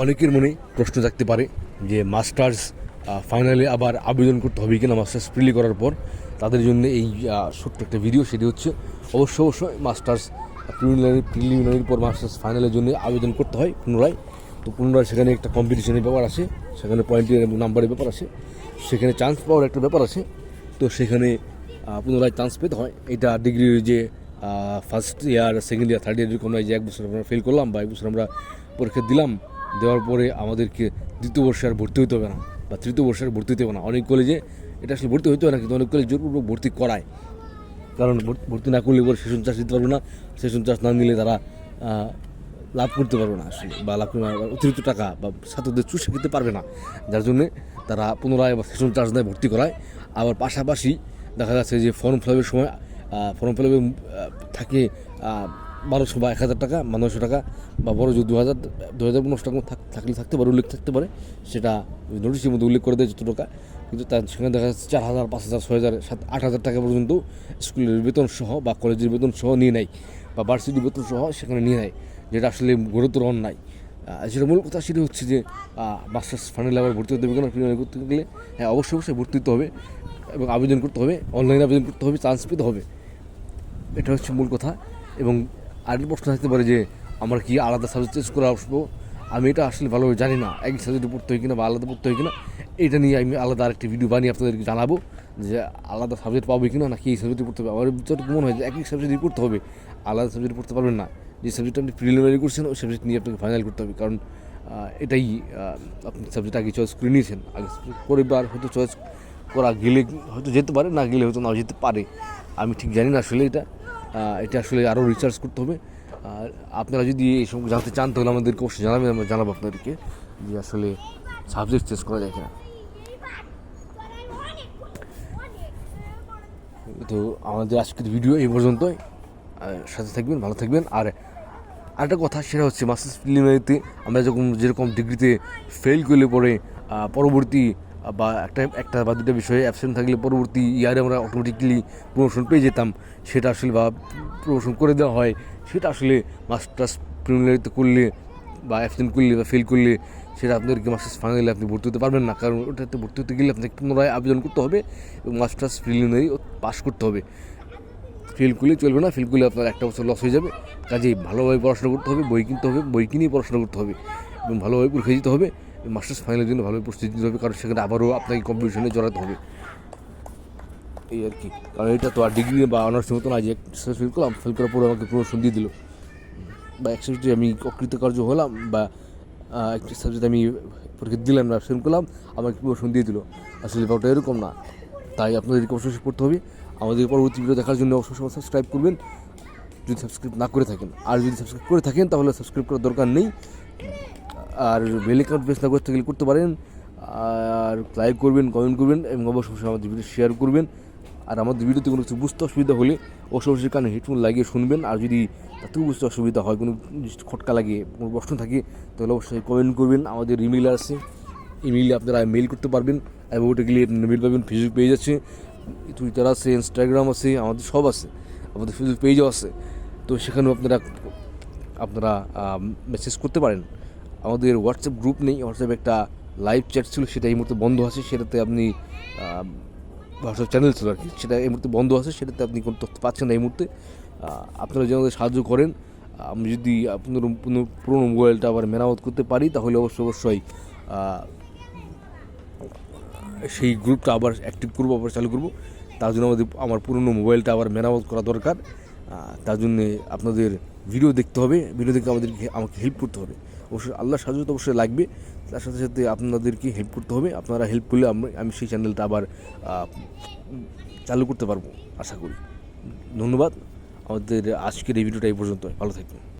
অনেকের মনে প্রশ্ন থাকতে পারে যে মাস্টার্স ফাইনালে আবার আবেদন করতে হবে কিনা মাস্টার্স প্রিলি করার পর। তাদের জন্য এই ছোট্ট একটা ভিডিও সেটি হচ্ছে অবশ্য অবশ্যই মাস্টার্স প্রিলিমিনারি, প্রিলিমিনারির পর মাস্টার্স ফাইনালের জন্য আবেদন করতে হয় পুনরায়। তো পুনরায় সেখানে একটা কম্পিটিশনের ব্যাপার আছে, সেখানে পয়েন্টের নাম্বারের ব্যাপার আছে, সেখানে চান্স পাওয়ার একটা ব্যাপার আছে। তো সেখানে পুনরায় চান্স পেতে হয়। এটা ডিগ্রির যে first year second year third year নয় যে এক বছর আমরা ফেল করলাম বা এক বছর আমরা পরীক্ষা দিলাম দেওয়ার পরে আমাদেরকে দ্বিতীয় বর্ষে আর ভর্তি হতে হবে না, বা তৃতীয় বর্ষে আর ভর্তি হতে হবে না। অনেক কলেজে এটা আসলে ভর্তি হতে হবে না, কিন্তু অনেক কলেজ জোরপূর্বক ভর্তি করায়। কারণ ভর্তি- না করলে পরে সেশন চার্জ দিতে পারবে না, সেশন চার্জ না নিলে তারা লাভ করতে পারবে না আসলে, বা লাভ অতিরিক্ত টাকা বা ছাত্রদের চুষে খেতে পারবে না। যার জন্যে তারা পুনরায় বা সেশন চার্জ দেয় ভর্তি করায়। আবার পাশাপাশি দেখা যাচ্ছে যে ফর্ম ফিল সময় ফর্ম ফিল থাকে বারোশো বা এক হাজার টাকা বা নয়শো টাকা বা বড় যদি দু হাজার দু হাজার পনেরোশো টাকা থাক- থাকলে থাকতে পারে, উল্লেখ থাকতে পারে, সেটা নোটিশের মধ্যে উল্লেখ করে দেয় যত টাকা কিন্তু তার সেখানে দেখা যাচ্ছে চার হাজার, পাঁচ হাজার, ছয় হাজার, সাত আট হাজার টাকা পর্যন্ত স্কুলের বেতন সহ বা কলেজের বেতন সহ নিয়ে নেয় বা ভার্সিটি বেতন সহ সেখানে নিয়ে নেয়, যেটা আসলে গুরুতর অন্যায়। যেটা মূল কথা সেটা হচ্ছে যে মাস্টার্স ফাইনালে আবার ভর্তি হতে হবে কেন প্রিমিয়ার করতে গেলে হ্যাঁ অবশ্যই অবশ্যই ভর্তি হতে হবে এবং আবেদন করতে হবে অনলাইনে আবেদন করতে হবে চান্স পেতে হবে। এটা হচ্ছে মূল কথা এবং আরেকটা প্রশ্ন থাকতে পারে যে, আমরা কি আলাদা সাবজেক্ট চেঞ্জ করে আসব? আমি এটা আসলে ভালোভাবে জানি না। এক সাবজেক্টে পড়তে হয় কিনা বা আলাদা পড়তে হয় কিনা, এটা নিয়ে আমি আলাদা আরেকটি ভিডিও বানিয়ে আপনাদেরকে জানাব যে, আলাদা সাবজেক্ট পাবো কিনা নাকি এই সাবজেক্টে পড়তে হবে। আমার যতটুকু মনে হয় যে এক এক সাবজেক্টই পড়তে হবে। আলাদা সাবজেক্ট পড়তে পারবেন না। যে সাবজেক্ট আপনি প্রিলিমিনারি করছেন, ওই সাবজেক্ট নিয়ে আপনাকে ফাইনাল করতে হবে। কারণ এটাই আপনি সাবজেক্ট আগে চয়েস করে নিয়েছেন। আগে পরিবার হয়তো চয়েস করা গেলে হয়তো যেতে পারে, না গেলে হয়তো নাও যেতে পারে। আমি ঠিক জানি না আসলে এটা। এটা আসলে আরও রিসার্চ করতে হবে। আর আপনারা যদি এই সব জানতে চান, তাহলে আমাদেরকে অবশ্যই জানাবেন, আমরা জানাব আপনাদেরকে যে আসলে সাবজেক্ট চেঞ্জ করা যায় কিনা। তো আমাদের আজকের ভিডিও এই পর্যন্তই। সাথে থাকবেন, ভালো থাকবেন। আর আরেকটা কথা, সেটা হচ্ছে মাস্টার্স প্রিলিমিনারিতে আমরা যখন যেরকম ডিগ্রিতে ফেল করলে পরে পরবর্তী বা একটা একটা বা দুটো বিষয়ে অ্যাবসেন্ট থাকলে পরবর্তী ইয়ারে আমরা অটোমেটিকলি প্রমোশন পেয়ে যেতাম। সেটা আসলে বা প্রমোশন করে দেওয়া হয়, সেটা আসলে মাস্টার্স প্রিলিমিনারিতে করলে বা অ্যাবসেন্ট করলে বা ফেল করলে সেটা আপনাদেরকে মাস্টার্স ফাইনালে আপনি ভর্তি হতে পারবেন না। কারণ ওটাতে ভর্তি হতে গেলে আপনাকে পুনরায় আবেদন করতে হবে এবং মাস্টার্স প্রিলিমিনারি পাস করতে হবে। ফেল করলে চলবে না ফেল করলে আপনার একটা বছর লস হয়ে যাবে। কাজেই ভালোভাবে পড়াশোনা করতে হবে, বই কিনতে হবে, বই কিনেই পড়াশোনা করতে হবে এবং ভালোভাবে পরীক্ষা দিতে হবে। মাস্টার্স ফাইনালের জন্য ভালোভাবে প্রস্তুতি দিতে হবে, কারণ সেখানে আবারও আপনাকে কম্পিটিশনে জড়াতে হবে। এই আর কি, কারণ এটা তো আর ডিগ্রি বা অনার্সের মতো না, যে ফেল করলাম ফেল করার পরে আমাকে প্রমোশন দিয়ে দিল। বা এক সাবজেক্টে আমি অকৃতকার্য হলাম, বা একটি সাবজেক্ট আমি পরীক্ষা দিলাম না ফেল করলাম, আমাকে প্রমোশন দিয়ে দিল। আসলে ব্যাপারটা এরকম না। তাই আপনাদেরকে অবশ্যই পড়তে হবে। আমাদের পরবর্তী ভিডিও দেখার জন্য অবশ্যই সাবস্ক্রাইব করবেন। যদি সাবস্ক্রাইব না করে থাকেন, আর যদি সাবস্ক্রাইব করে থাকেন, তাহলে সাবস্ক্রাইব করার দরকার নেই। আর বেল অ্যাকাউন্ট প্রেস না করতে গেলে করতে পারেন। আর লাইক করবেন কমেন্ট করবেন এবং অবশ্যই আমাদের ভিডিও শেয়ার করবেন। আর আমাদের ভিডিওতে কোনো কিছু বুঝতে অসুবিধা হলে অবশ্যই অবশ্যই কানে হেডফোন লাগিয়ে শুনবেন। আর যদি তাতেও বুঝতে অসুবিধা হয়, কোনো খটকা লাগে, কোনো প্রশ্ন থাকে, তাহলে অবশ্যই কমেন্ট করবেন। আমাদের ইমেল আছে। ইমেইলে আপনারা মেল করতে পারবেন। এবং ওটা গেলে মেল পাবেন ফেসবুক পেজ আছে টুইটার আছে ইনস্টাগ্রাম আছে, আমাদের সব আছে। আমাদের ফেসবুক পেজও আছে। তো সেখানেও আপনারা আপনারা মেসেজ করতে পারেন। আমাদের হোয়াটসঅ্যাপ গ্রুপ নেই হোয়াটসঅ্যাপ একটা লাইভ চ্যাট ছিল, সেটা এই মুহূর্তে বন্ধ আছে, সেটাতে আপনি হোয়াটসঅ্যাপ চ্যানেল ছিল আর কি, সেটা এই মুহূর্তে বন্ধ আছে, সেটাতে আপনি কোনো তথ্য পাচ্ছেন না এই মুহূর্তে। আপনারা যেন সাহায্য করেন, আমি যদি আপনার পুরনো মোবাইলটা আবার মেরামত করতে পারি, তাহলে অবশ্যই অবশ্যই সেই গ্রুপটা আবার অ্যাক্টিভ করব, আবার চালু করব। তার জন্য আমাদের, আমার পুরনো মোবাইলটা আবার মেরামত করা দরকার। তার জন্যে আপনাদের ভিডিও দেখতে হবে ভিডিও দেখে আমাদেরকে, আমাকে হেল্প করতে হবে। অবশ্যই আল্লাহ সাহায্য তো অবশ্যই লাগবে। তার সাথে সাথে আপনাদেরকে হেল্প করতে হবে। আপনারা হেল্প করলে আমি আমি সেই চ্যানেলটা আবার চালু করতে পারব, আশা করি। ধন্যবাদ। আমাদের আজকের এই ভিডিওটা এই পর্যন্ত ভালো থাকবেন।